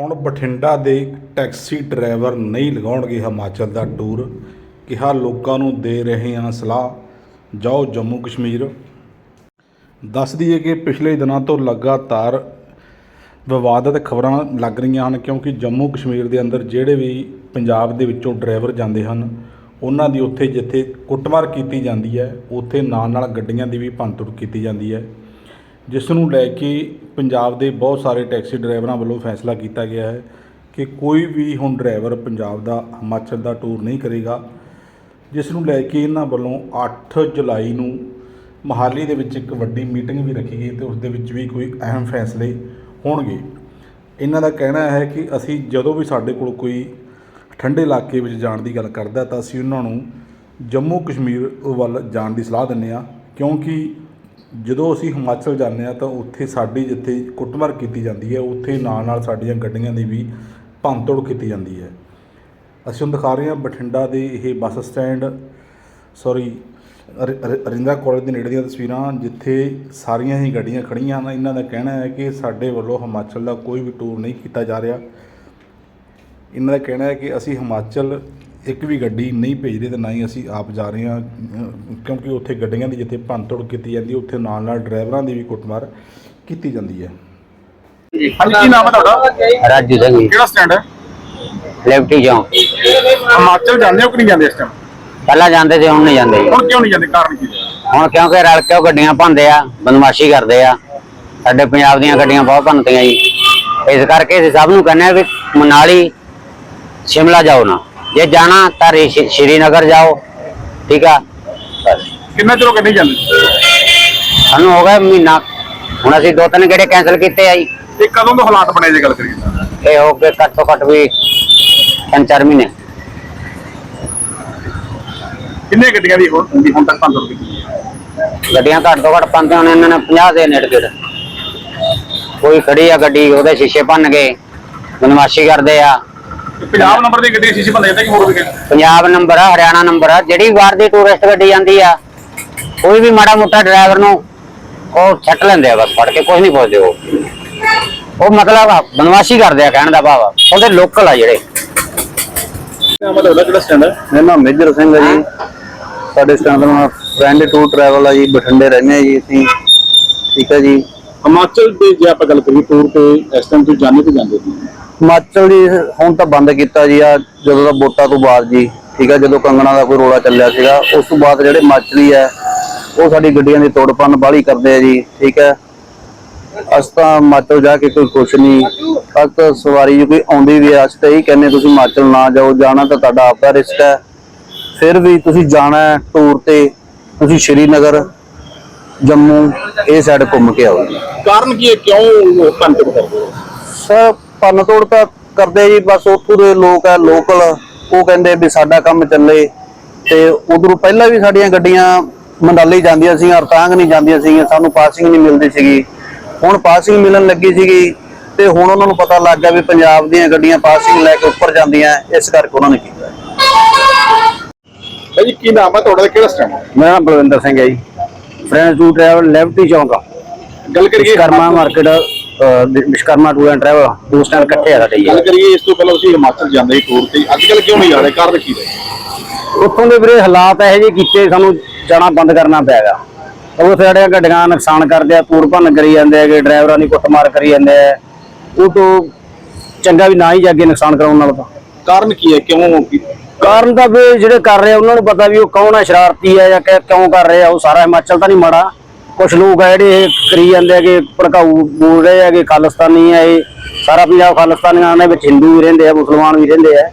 ਹੁਣ ਬਠਿੰਡਾ ਦੇ taxi driver ਨਹੀਂ ਲਗਾਉਣਗੇ ਹਿਮਾਚਲ ਦਾ ਟੂਰ, ਕਿਹਾ ਲੋਕਾਂ ਨੂੰ ਦੇ ਰਹੇ ਹਾਂ ਸਲਾਹ। ਜਾਓ ਜੰਮੂ ਕਸ਼ਮੀਰ। ਦੱਸ ਦਈਏ ਕਿ ਪਿਛਲੇ ਦਿਨਾਂ ਤੋਂ ਲਗਾਤਾਰ ਵਿਵਾਦਤ ਖਬਰਾਂ ਲੱਗ ਰਹੀਆਂ ਹਨ, ਕਿਉਂਕਿ ਜੰਮੂ ਕਸ਼ਮੀਰ ਦੇ ਅੰਦਰ ਜਿਹੜੇ ਵੀ ਪੰਜਾਬ ਦੇ ਵਿੱਚੋਂ ਡਰਾਈਵਰ ਜਾਂਦੇ ਹਨ, ਉਹਨਾਂ ਦੀ ਉੱਥੇ ਜਿੱਥੇ ਕੁੱਟਮਾਰ ਕੀਤੀ ਜਾਂਦੀ ਹੈ, ਉੱਥੇ ਨਾਲ ਨਾਲ ਗੱਡੀਆਂ ਦੀ ਵੀ ਭੰਨਤੋੜ ਕੀਤੀ ਜਾਂਦੀ ਹੈ। ਜਿਸ ਨੂੰ ਲੈ ਕੇ ਪੰਜਾਬ ਦੇ ਬਹੁਤ ਸਾਰੇ ਟੈਕਸੀ ਡਰਾਈਵਰਾਂ ਵੱਲੋਂ ਫੈਸਲਾ ਕੀਤਾ ਗਿਆ ਹੈ ਕਿ ਕੋਈ ਵੀ ਹੁਣ ਡਰਾਈਵਰ ਪੰਜਾਬ ਦਾ ਹਿਮਾਚਲ ਦਾ ਟੂਰ ਨਹੀਂ ਕਰੇਗਾ ਜਿਸ ਨੂੰ ਲੈ ਕੇ ਇਹਨਾਂ ਵੱਲੋਂ 8 ਜੁਲਾਈ ਨੂੰ ਮਹਾਲੀ ਦੇ ਵਿੱਚ ਇੱਕ ਵੱਡੀ ਮੀਟਿੰਗ ਵੀ ਰੱਖੀ ਗਈ ਤੇ ਉਸ ਦੇ ਵਿੱਚ ਵੀ ਕੋਈ ਅਹਿਮ ਫੈਸਲੇ ਹੋਣਗੇ। ਇਹਨਾਂ ਦਾ ਕਹਿਣਾ ਹੈ ਕਿ ਅਸੀਂ ਜਦੋਂ ਵੀ ਸਾਡੇ ਕੋਲ ਕੋਈ ਠੰਡੇ ਇਲਾਕੇ ਵਿੱਚ ਜਾਣ ਦੀ ਗੱਲ ਕਰਦਾ ਤਾਂ ਅਸੀਂ ਉਹਨਾਂ ਨੂੰ ਜੰਮੂ ਕਸ਼ਮੀਰ ਵੱਲ ਜਾਣ ਦੀ ਸਲਾਹ ਦਿੰਦੇ ਆ ਕਿਉਂਕਿ ਜਦੋਂ ਅਸੀਂ ਹਿਮਾਚਲ ਜਾਂਦੇ ਹਾਂ ਤਾਂ ਉੱਥੇ ਸਾਡੀ ਜਿੱਥੇ ਕੁੱਟਮਾਰ ਕੀਤੀ ਜਾਂਦੀ ਹੈ, ਉੱਥੇ ਨਾਲ ਨਾਲ ਸਾਡੀਆਂ ਗੱਡੀਆਂ ਦੀ ਵੀ ਭੰਨਤੋੜ ਕੀਤੀ ਜਾਂਦੀ ਹੈ। ਅਸੀਂ ਹੁਣ ਦਿਖਾ ਰਹੇ ਹਾਂ ਬਠਿੰਡਾ ਦੇ ਇਹ ਬੱਸ ਸਟੈਂਡ ਸੌਰੀ ਅਰਿੰਦਾ ਕਾਲਜ ਦੇ ਨੇੜੇ ਦੀਆਂ ਤਸਵੀਰਾਂ, ਜਿੱਥੇ ਸਾਰੀਆਂ ਹੀ ਗੱਡੀਆਂ ਖੜੀਆਂ ਹਨ। ਇਹਨਾਂ ਦਾ ਕਹਿਣਾ ਹੈ ਕਿ ਸਾਡੇ ਵੱਲੋਂ ਹਿਮਾਚਲ ਦਾ ਕੋਈ ਵੀ ਟੂਰ ਨਹੀਂ ਕੀਤਾ ਜਾ ਰਿਹਾ। ਇਹਨਾਂ ਦਾ ਕਹਿਣਾ ਹੈ ਕਿ ਅਸੀਂ ਹਿਮਾਚਲ ਇੱਕ ਵੀ ਗੱਡੀ ਨਹੀਂ ਭੇਜ ਰਹੇ ਤੇ ਨਾ ਹੀ ਅਸੀਂ ਆਪ ਜਾ ਰਹੇ ਹਾਂ ਕਿਉਂਕਿ ਉੱਥੇ ਗੱਡੀਆਂ ਦੀ ਜਿੱਥੇ ਭੰਨਤੋੜ ਕੀਤੀ ਜਾਂਦੀ ਹੈ ਉੱਥੇ ਨਾਲ ਨਾਲ ਡਰਾਈਵਰਾਂ ਦੀ ਵੀ ਕੁੱਟਮਾਰ ਕੀਤੀ ਜਾਂਦੀ ਹੈ। ਹਾਂਜੀ ਕੀ ਨਾਮ ਹੈ ਤੁਹਾਡਾ? ਰਾਜੂ ਸਿੰਘ ਜੀ। ਕਿਹੜਾ ਸਟੈਂਡ ਹੈ? ਲੈਫਟੀ ਜਾਓ ਹਿਮਾਚਲ ਜਾਂਦੇ ਹੋ ਕਿ ਨਹੀਂ ਜਾਂਦੇ ਇਸ ਟਾਈਮ ਪਹਿਲਾਂ ਜਾਂਦੇ ਸੀ ਹੁਣ ਨਹੀਂ ਜਾਂਦੇ ਜੀ। ਹੁਣ ਕਿਉਂ ਨਹੀਂ ਜਾਂਦੇ? ਕਾਰਨ ਕੀ ਹੈ? ਹੁਣ ਕਿਉਂਕਿ ਰਲ ਕੇ ਉਹ ਗੱਡੀਆਂ ਭੰਦੇ ਆ ਬਦਮਾਸ਼ੀ ਕਰਦੇ ਆ। ਸਾਡੇ ਪੰਜਾਬ ਦੀਆਂ ਗੱਡੀਆਂ ਬਹੁਤ ਭੰਨਤੀਆਂ ਜੀ। ਇਸ ਕਰਕੇ ਅਸੀਂ ਸਭ ਨੂੰ ਕਹਿੰਦੇ ਆ ਵੀ ਮਨਾਲੀ ਸ਼ਿਮਲਾ ਜਾਓ ਨਾ। ਜੇ ਜਾਣਾ ਤਾਂ ਸ਼੍ਰੀਨਗਰ ਜਾਓ ਠੀਕ ਆ? ਬਸ। ਕਿੰਨਾ ਚਿਰ ਜਾਂਦੇ? ਸਾਨੂੰ ਹੋ ਗਿਆ ਮਹੀਨਾ। ਹੁਣ ਅਸੀਂ ਦੋ ਤਿੰਨ ਗੇੜੇ ਕੈਨਸਲ ਕੀਤੇ ਆ ਜੀ। ਇਹ ਕਦੋਂ ਤੋਂ ਹਾਲਾਤ ਬਣੇ ਜੇ ਗੱਲ ਕਰੀਏ? ਤਾਂ? ਇਹ ਹੋ ਗਏ ਘੱਟ ਤੋਂ ਘੱਟ ਵੀ ਤਿੰਨ ਚਾਰ ਮਹੀਨੇ। ਕਿੰਨੇ ਗੱਡੀਆਂ ਦੀ ਹੁਣ ਦੀ ਹੁਣ ਤੱਕ ਭੰਨ ਤੋੜ ਕੀਤੀ ਹੈ ਗੱਡੀਆਂ ਘੱਟ ਤੋਂ ਘੱਟ ਪੰਦੇ ਹੁਣ ਇਹਨਾਂ ਨੇ 50 ਦੇ ਨੇੜੇ ਤੇੜੇ। ਕੋਈ ਖੜੀ ਆ ਗੱਡੀ ਉਹਦੇ ਸ਼ੀਸ਼ੇ ਭੰਨ ਗਏ ਬਦਮਾਸ਼ੀ ਕਰਦੇ ਆ। ਤੇ ਪੰਜਾਬ ਨੰਬਰ ਦੀ ਗੱਡੀ ਸ਼ੀਸ਼ੇ ਭੰਨ ਜਾਂਦੇ ਕਿ ਹੋਰ ਵੀ? ਪੰਜਾਬ ਨੰਬਰ ਆ ਹਰਿਆਣਾ ਨੰਬਰ ਆ। ਜਿਹੜੀ ਵਾਰ ਦੀ ਟੂਰਿਸਟ ਗੱਡੀ ਜਾਂਦੀ ਆ ਕੋਈ ਵੀ ਮਾੜਾ ਮੋਟਾ ਡਰਾਈਵਰ ਨੂੰ ਉਹ ਛੱਟ ਲੈਂਦੇ ਆ ਬਸ ਫੜ ਕੇ ਕੁਝ ਨਹੀਂ ਪੁੱਛਦੇ ਉਹ। ਉਹ ਮਤਲਬ ਆ, ਬਦਮਾਸ਼ੀ ਕਰਦੇ ਆ ਕਹਿਣ ਦਾ ਭਾਵ ਆ। ਉਹਦੇ ਲੋਕਲ ਆ ਜਿਹੜੇ। ਨਾਮ ਹੈ ਤੁਹਾਡਾ ਕਿਹੜਾ ਸਟੈਂਡ ਹੈ ਮੇਰਾ ਨਾਮ ਮੇਜਰ ਸਿੰਘ ਹੈ ਜੀ। ਸਾਡੇ ਸਟੈਂਡ ਦਾ ਨਾਮ ਫਰੈਂਡ ਟੂਰ ਟਰੈਵਲ ਹੈ ਜੀ ਬਠਿੰਡੇ ਰਹਿੰਦੇ ਹਾਂ ਜੀ ਅਸੀਂ। ਠੀਕ ਹੈ ਜੀ। ਹਿਮਾਚਲ ਦੇ ਜੇ ਆਪਾਂ ਗੱਲ ਕਰੀਏ ਟੂਰ ਤੇ ਇਸ ਟਾਈਮ ਤੁਸੀਂ ਜਾਂਦੇ ਤੇ ਜਾਂਦੇ ਸੀ ਹਿਮਾਚਲ ਜੀ ਹੁਣ ਤਾਂ ਬੰਦ ਕੀਤਾ ਜੀ ਆ ਜਦੋਂ ਦਾ ਵੋਟਾਂ ਤੋਂ ਬਾਅਦ ਜੀ ਠੀਕ ਹੈ ਜਦੋਂ ਕੰਗਣਾ ਦਾ ਕੋਈ ਰੋਲਾ ਚੱਲਿਆ ਸੀਗਾ ਉਸ ਤੋਂ ਬਾਅਦ ਜਿਹੜੇ ਹਿਮਾਚਲੀ ਹੈ ਉਹ ਸਾਡੀ ਗੱਡੀਆਂ ਦੀ ਤੋੜਪੰਨ ਬਾਹਲੀ ਕਰਦੇ ਆ ਜੀ ਠੀਕ ਹੈ ਅਸੀਂ ਤਾਂ ਹਿਮਾਚਲ ਜਾ ਕੇ ਕੋਈ ਖੁਸ਼ ਨਹੀਂ ਅੱਜ ਤਾਂ ਸਵਾਰੀ ਜੇ ਕੋਈ ਆਉਂਦੀ ਵੀ ਹੈ ਅਸੀਂ ਤਾਂ ਇਹੀ ਕਹਿੰਦੇ ਤੁਸੀਂ ਹਿਮਾਚਲ ਨਾ ਜਾਓ ਜਾਣਾ ਤਾਂ ਤੁਹਾਡਾ ਆਪਦਾ ਰਿਸਕ ਹੈ ਫਿਰ ਵੀ ਤੁਸੀਂ ਜਾਣਾ ਹੈ ਟੂਰ ਤੇ ਤੁਸੀਂ ਸ਼੍ਰੀਨਗਰ ਜੰਮੂ ਇਹ ਸਾਈਡ ਘੁੰਮ ਕੇ ਆਓ ਕਾਰਨ ਕੀ ਹੈ? ਕਿਉਂ ਭੰਨ ਤੋੜ ਕਰਦੇ ਹੋ? ਸਰ ਭੰਨ ਤੋੜ ਤਾਂ ਕਰਦੇ ਜੀ ਬਸ ਉੱਥੋਂ ਦੇ ਲੋਕ ਆ ਲੋਕਲ ਉਹ ਕਹਿੰਦੇ ਵੀ ਸਾਡਾ ਕੰਮ ਚੱਲੇ। ਤੇ ਉਧਰੋਂ ਪਹਿਲਾਂ ਵੀ ਸਾਡੀਆਂ ਗੱਡੀਆਂ ਮੰਡਾਲੀ ਜਾਂਦੀਆਂ ਸੀ ਅਰਤਾਂਗ ਨਹੀਂ ਜਾਂਦੀਆਂ ਸੀਗੀਆਂ ਸਾਨੂੰ ਪਾਸਿੰਗ ਨਹੀਂ ਮਿਲਦੀ ਸੀਗੀ। ਹੁਣ ਪਾਸਿੰਗ ਮਿਲਣ ਲੱਗੀ ਸੀਗੀ ਤੇ ਹੁਣ ਉਹਨਾਂ ਨੂੰ ਪਤਾ ਲੱਗ ਗਿਆ ਵੀ ਪੰਜਾਬ ਦੀਆਂ ਗੱਡੀਆਂ ਪਾਸਿੰਗ ਲੈ ਕੇ ਉੱਪਰ ਜਾਂਦੀਆਂ ਇਸ ਕਰਕੇ ਉਹਨਾਂ ਨੇ ਕੀਤਾ। ਭਾਈ ਜੀ ਕੀ ਨਾਮ ਹੈ ਤੁਹਾਡਾ ਕਿਹੜਾ ਸਟੈਂਡ ਮੇਰਾ ਨਾਮ ਬਲਵਿੰਦਰ ਸਿੰਘ ਹੈ ਜੀ। ਫਰੈਂਡਸ ਟੂ ਟਰੈਵਲ ਲੈਫਟੀ ਚੌਂਕ ਗੱਲ ਕਰੀਏ Vishwakarma market Vishwakarma tour and travel ਦੋ ਸਟੈਂਡ ਇਕੱਠੇ ਆ ਸਾਡੇ ਜੀ। ਗੱਲ ਕਰੀਏ ਇਸ ਤੋਂ ਪਹਿਲਾਂ ਤੁਸੀਂ ਹਿਮਾਚਲ ਜਾਂਦੇ ਸੀ ਟੂਰ ਤੇ। ਅੱਜ ਕੱਲ ਕਿਉਂ ਨਹੀਂ ਜਾ ਰਹੇ? ਕਾਰਨ ਕੀ ਹੈ ਉੱਥੋਂ ਦੇ ਵੀਰੇ ਹਾਲਾਤ ਇਹੋ ਜਿਹੇ ਕੀਤੇ ਸਾਨੂੰ ਜਾਣਾ ਬੰਦ ਕਰਨਾ ਪਿਆਗਾ। ਉਹ ਸਾਡੀਆਂ ਗੱਡੀਆਂ ਨੁਕਸਾਨ ਕਰਦੇ ਆ ਪੂਰ ਭੰਨ ਕਰੀ ਜਾਂਦੇ ਹੈਗੇ ਡਰਾਈਵਰਾਂ ਦੀ ਕੁੱਟਮਾਰ ਕਰੀ ਜਾਂਦੇ ਆ। ਉਹ ਤੋਂ ਚੰਗਾ ਵੀ ਨਾ ਹੀ ਜਾਗੇ ਨੁਕਸਾਨ ਕਰਾਉਣ ਨਾਲ ਤਾਂ। ਕਾਰਨ ਕੀ ਹੈ? ਕਿਉਂ ਕਾਰਨ ਤਾਂ ਵੀ ਜਿਹੜੇ ਕਰ ਰਹੇ ਆ ਉਹਨਾਂ ਨੂੰ ਪਤਾ ਵੀ ਉਹ ਕੌਣ ਹੈ ਸ਼ਰਾਰਤੀ ਹੈ ਜਾਂ ਕਿ- ਕਿਉਂ ਕਰ ਰਹੇ ਆ ਉਹ ਸਾਰਾ ਹਿਮਾਚਲ ਤਾਂ ਨਹੀਂ ਮਾੜਾ। ਕੁਝ ਲੋਕ ਆ ਜਿਹੜੇ ਇਹ ਕਰੀ ਜਾਂਦੇ ਆ ਕਿ ਭੜਕਾਊ ਬੋਲ ਰਹੇ ਆ ਕਿ ਖਾਲਿਸਤਾਨੀ ਆ ਇਹ। ਸਾਰਾ ਪੰਜਾਬ ਖਾਲਿਸਤਾਨੀਆਂ ਦੇ ਵਿੱਚ ਹਿੰਦੂ ਵੀ ਰਹਿੰਦੇ ਆ ਮੁਸਲਮਾਨ ਵੀ ਰਹਿੰਦੇ ਆ।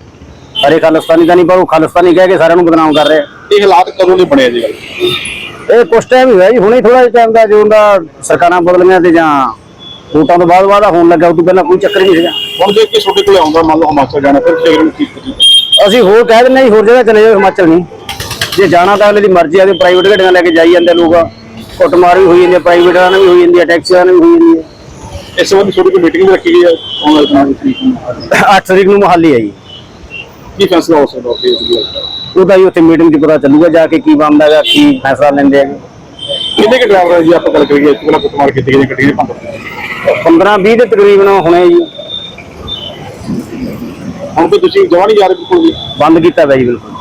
ਸਾਰੇ ਖਾਲਿਸਤਾਨੀ ਤਾਂ ਨਹੀਂ ਪਰ ਉਹ ਖਾਲਿਸਤਾਨੀ ਕਹਿ ਕੇ ਸਾਰਿਆਂ ਨੂੰ ਬਦਨਾਮ ਕਰ ਰਹੇ ਆ। ਇਹ ਹਾਲਾਤ ਕਦੋਂ ਦੇ ਬਣੇ ਜੀ? ਇਹ ਕੁਛ ਟਾਈਮ ਹੀ ਹੋਇਆ ਜੀ ਹੁਣੇ ਥੋੜਾ ਜਿਹਾ ਟਾਈਮ ਦਾ ਜੋ ਹੁੰਦਾ ਸਰਕਾਰਾਂ ਬਦਲੀਆਂ ਤੇ ਜਾਂ ਵੋਟਾਂ ਤੋਂ ਬਾਅਦ ਬਾਅਦ ਹੋਣ ਲੱਗਾ ਉਹ ਤੋਂ ਪਹਿਲਾਂ ਕੋਈ ਚੱਕਰ ਨਹੀਂ ਸੀਗਾ। ਹੁਣ ਜੇ ਕਿ ਤੁਹਾਡੇ ਕੋਲ ਆਉਂਦਾ ਮੰਨ ਲਓ ਹਿਮਾਚਲ ਜਾਣਾ ਫਿਰ ਫਿਰ ਨੂੰ ਕੀ? ਅਸੀਂ ਹੋਰ ਕਹਿ ਦਿੰਦੇ ਹਾਂ ਜੀ ਹੋਰ ਜਗ੍ਹਾ ਚਲੇ ਜਾਓ ਹਿਮਾਚਲ ਨਹੀਂ। ਜੇ ਜਾਣਾ ਤਾਂ ਅਗਲੇ ਦੀ ਮਰਜ਼ੀ ਆ ਤੇ ਪ੍ਰਾਈਵੇਟ ਗੱਡੀਆਂ ਲੈ ਕੇ ਜਾਈ ਜਾਂਦੇ ਲੋਕ। ਕੁੱਟਮਾਰ ਵੀ ਹੋਈ ਜਾਂਦੀ ਹੈ ਪ੍ਰਾਈਵੇਟ ਵਾਲਿਆਂ ਨਾਲ ਵੀ ਹੋਈ ਜਾਂਦੀ ਹੈ ਟੈਕਸੀ ਵਾਲਿਆਂ ਨਾਲ ਵੀ ਹੋਈ ਜਾਂਦੀ ਹੈ। ਇਸ ਸੰਬੰਧੀ ਤੁਹਾਡੀ ਕੋਈ ਮੀਟਿੰਗ ਵੀ ਰੱਖੀ ਗਈ ਹੈ ਆਨਲਾਈਨ ਤਰੀਕ ਨੂੰ 8 ਤਰੀਕ ਨੂੰ ਮੁਹਾਲੀ ਹੈ ਜੀ। ਕੀ ਫੈਸਲਾ ਹੋ ਸਕਦਾ ਹੈ ਇਸ ਉਹਦਾ ਹੀ ਉੱਥੇ ਮੀਟਿੰਗ 'ਚ ਪਤਾ ਚੱਲੂਗਾ ਜਾ ਕੇ ਕੀ ਬਣਦਾ ਹੈਗਾ ਕੀ ਫੈਸਲਾ ਲੈਂਦੇ ਹੈਗੇ। ਕਿੰਨੇ ਕਿ ਡਰਾਈਵਰ ਜੀ ਆਪਾਂ ਗੱਲ ਕਰੀਏ ਇੱਕ ਵਾਰ ਕੁੱਟਮਾਰ ਕੀਤੀ ਗਈ ਗੱਡੀ ਦੇ ਪੰਪ 15 20 ਦੇ ਤਕਰੀਬਨ ਹੁਣੇ ਜੀ। ਹੁਣ ਕੋਈ ਤੁਸੀਂ ਜਮਾਂ ਨਹੀਂ ਜਾ ਰਹੇ ਬਿਲਕੁਲ ਵੀ ਬੰਦ ਕੀਤਾ ਪਿਆ ਜੀ ਬਿਲਕੁਲ।